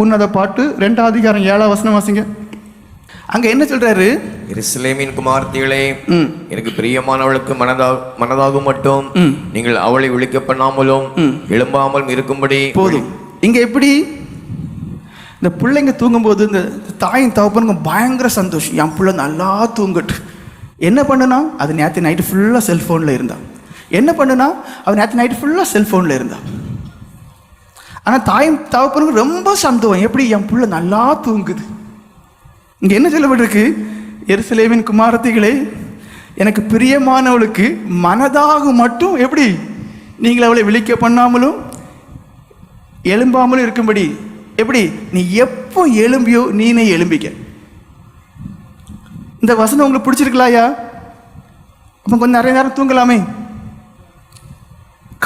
உன்னத பாட்டு ரெண்டாம் அதிகாரம் ஏழாம் வசனம் வாசிங்க. அங்க என்ன சொல்றாரு? எருசலேமின் குமார்த்திகளே. எனக்கு பிரியமானவளுக்கு மனதா மனதாகும் மட்டும். நீங்கள் அவளை விழிக்க பண்ணாமலும் எழும்பாமலும் இருக்கும்படி போதும். இங்க எப்படி? இந்த பிள்ளைங்க தூங்கும்போது இந்த தாயின் தகப்பனுக்கு பயங்கர சந்தோஷம். என் பிள்ளை நல்லா தூங்கட்டு என்ன பண்ணுனா அது நேற்று நைட்டு ஃபுல்லாக செல்ஃபோனில் இருந்தான். என்ன பண்ணுனா அவன் நேற்று நைட்டு ஃபுல்லாக செல்ஃபோனில் இருந்தான் ஆனால் தாயும் தகப்பனுக்கு ரொம்ப சந்தோஷம். எப்படி? என் பிள்ளை நல்லா தூங்குது. இங்கே என்ன சொல்லப்பட்டிருக்கு? எருசலேமின் குமாரத்திகளே எனக்கு பிரியமானவளுக்கு மனதாக மட்டும் எப்படி? நீங்கள் அவளை விழிக்க பண்ணாமலும் எழும்பாமலும் இருக்கும்படி. எப்படி? நீ எப்போ எழும்பியோ நீனே எழும்பிக்க. இந்த வசனம் உங்களுக்கு பிடிச்சிருக்கலாயா அப்போ கொஞ்சம் நிறைய நேரம் தூங்கலாமே.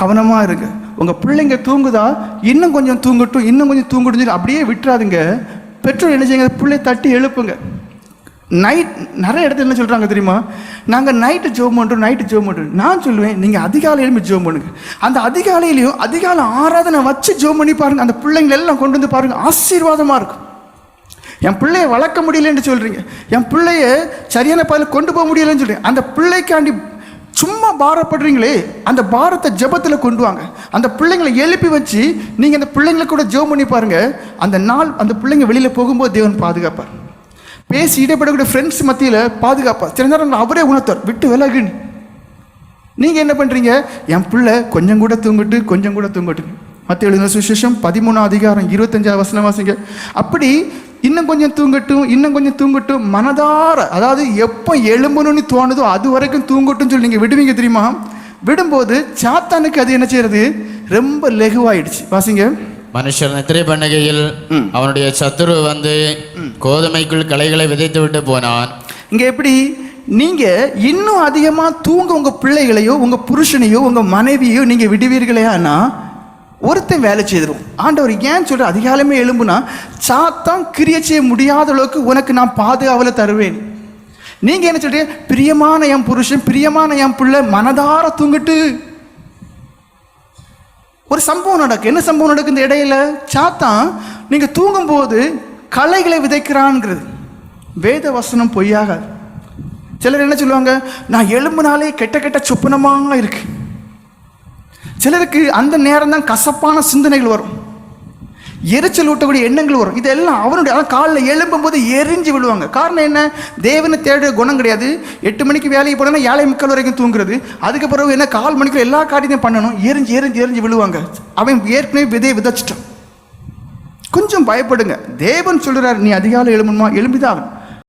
கவனமாக இருங்க. உங்கள் பிள்ளைங்க தூங்குதா இன்னும் கொஞ்சம் தூங்கட்டும் இன்னும் கொஞ்சம் தூங்கட்டும் சொல்லி அப்படியே விட்டுறாதுங்க. பெற்றோர் என்ன செய்யுங்க? பிள்ளை தட்டி எழுப்புங்க. நைட் நிறைய இடத்துல என்ன சொல்கிறாங்க தெரியுமா? நாங்கள் நைட்டு ஜோம் பண்ணுறோம் நைட்டு ஜோம் பண்ணுறோம் நான் சொல்லுவேன் நீங்கள் அதிகாலை எழுப்பி ஜோம் பண்ணுங்க. அந்த அதிகாலையிலையும் அதிகாலை ஆராதனை வச்சு ஜோம் பண்ணி பாருங்கள் அந்த பிள்ளைங்களை எல்லாம் கொண்டு வந்து பாருங்கள் ஆசீர்வாதமாக இருக்கும். என் பிள்ளைய வளர்க்க முடியலன்னு சொல்கிறீங்க என் பிள்ளைய சரியான பாதையில் கொண்டு போக முடியலன்னு சொல்கிறீங்க அந்த பிள்ளைக்காண்டி சும்மா பாரப்படுறீங்களே அந்த பாரத்தை ஜெபத்தில் கொண்டு வாங்க. அந்த பிள்ளைங்களை எழுப்பி வச்சு நீங்கள் அந்த பிள்ளைங்களை கூட ஜெபம் பண்ணி பாருங்க. அந்த நாள் அந்த பிள்ளைங்க வெளியில் போகும்போது தேவன் பாதுகாப்பார். பேசி இடைப்படக்கூடிய ஃப்ரெண்ட்ஸ் மத்தியில் பாதுகாப்பார். சில நேரம் அவரே உணர்த்தார் விட்டு விலகுன்னு. நீங்கள் என்ன பண்ணுறீங்க என் பிள்ளை கொஞ்சம் கூட தூங்கிட்டு கொஞ்சம் கூட தூங்கட்டு மற்ற எழுதின சுவிசேஷம் பதிமூணாம் அதிகாரம் இருபத்தஞ்சாவது வசனம் வாசிங்க. அப்படி இன்னும் கொஞ்சம் தூங்கட்டும் இன்னும் கொஞ்சம் தூங்கட்டும். மனதார அதாவது எப்போ எழும்பணும்னு தோணுதோ அது வரைக்கும் தூங்கட்டும் சொல்லி நீங்கள் விடுவீங்க தெரியுமா? விடும்போது சாத்தானுக்கு அது என்ன செய்யறது? ரொம்ப லெகுவாயிடுச்சு. வாசிங்க. மனுஷர் நித்திரை பண்ணுகையில் அவனுடைய சத்துரு வந்து கோதுமைக்குள் களைகளை விதைத்து விட்டு போனான். இங்கே எப்படி? நீங்கள் இன்னும் அதிகமாக தூங்க உங்கள் பிள்ளைகளையோ உங்கள் புருஷனையோ உங்கள் மனைவியோ நீங்கள் விடுவீர்களே ஆனா ஒருத்தன் வேலை செய்திரும் ஆண்டவர் ஏன் சொல்ற அதிகாலமே எழும்புனா சாத்தான் கிரிய செய்ய முடியாத அளவுக்கு உனக்கு நான் பாதுகாவலை தருவேன். நீங்கள் என்ன சொல்றீங்க? பிரியமான என் புருஷன் பிரியமான என் பிள்ளை மனதார தூங்கிட்டு. ஒரு சம்பவம் நடக்கு. என்ன சம்பவம் நடக்கு இந்த இடையில? சாத்தான் நீங்க தூங்கும்போது களைகளை விதைக்கிறான்ங்கிறது. வேத வசனம் பொய்யாகாது. சிலர் என்ன சொல்லுவாங்க? நான் எலும்புனாலே கெட்ட கெட்ட சொப்பனமாக இருக்கு. சிலருக்கு அந்த நேரம் தான் கசப்பான சிந்தனைகள் வரும். எரிச்சல் ஊட்டக்கூடிய எண்ணங்கள் வரும். இதெல்லாம் அவனுடைய காலில் எழும்பும் போது எரிஞ்சு விழுவாங்க. காரணம் என்ன? தேவனை தேடுற குணம் கிடையாது. எட்டு மணிக்கு வேலைக்கு போனோம்னா ஏழை முக்கால் வரைக்கும் தூங்குறது. அதுக்கு பிறகு என்ன? கால் மணிக்கு எல்லா காரியத்தையும் பண்ணணும். எரிஞ்சு எரிஞ்சு எரிஞ்சு விழுவாங்க. அவன் ஏற்கனவே விதையை விதைச்சிட்டான். கொஞ்சம் பயப்படுங்க. தேவன் சொல்கிறார் நீ அதிகாலை எழும்பணுமா எழும்பிதான் ஆகணும்.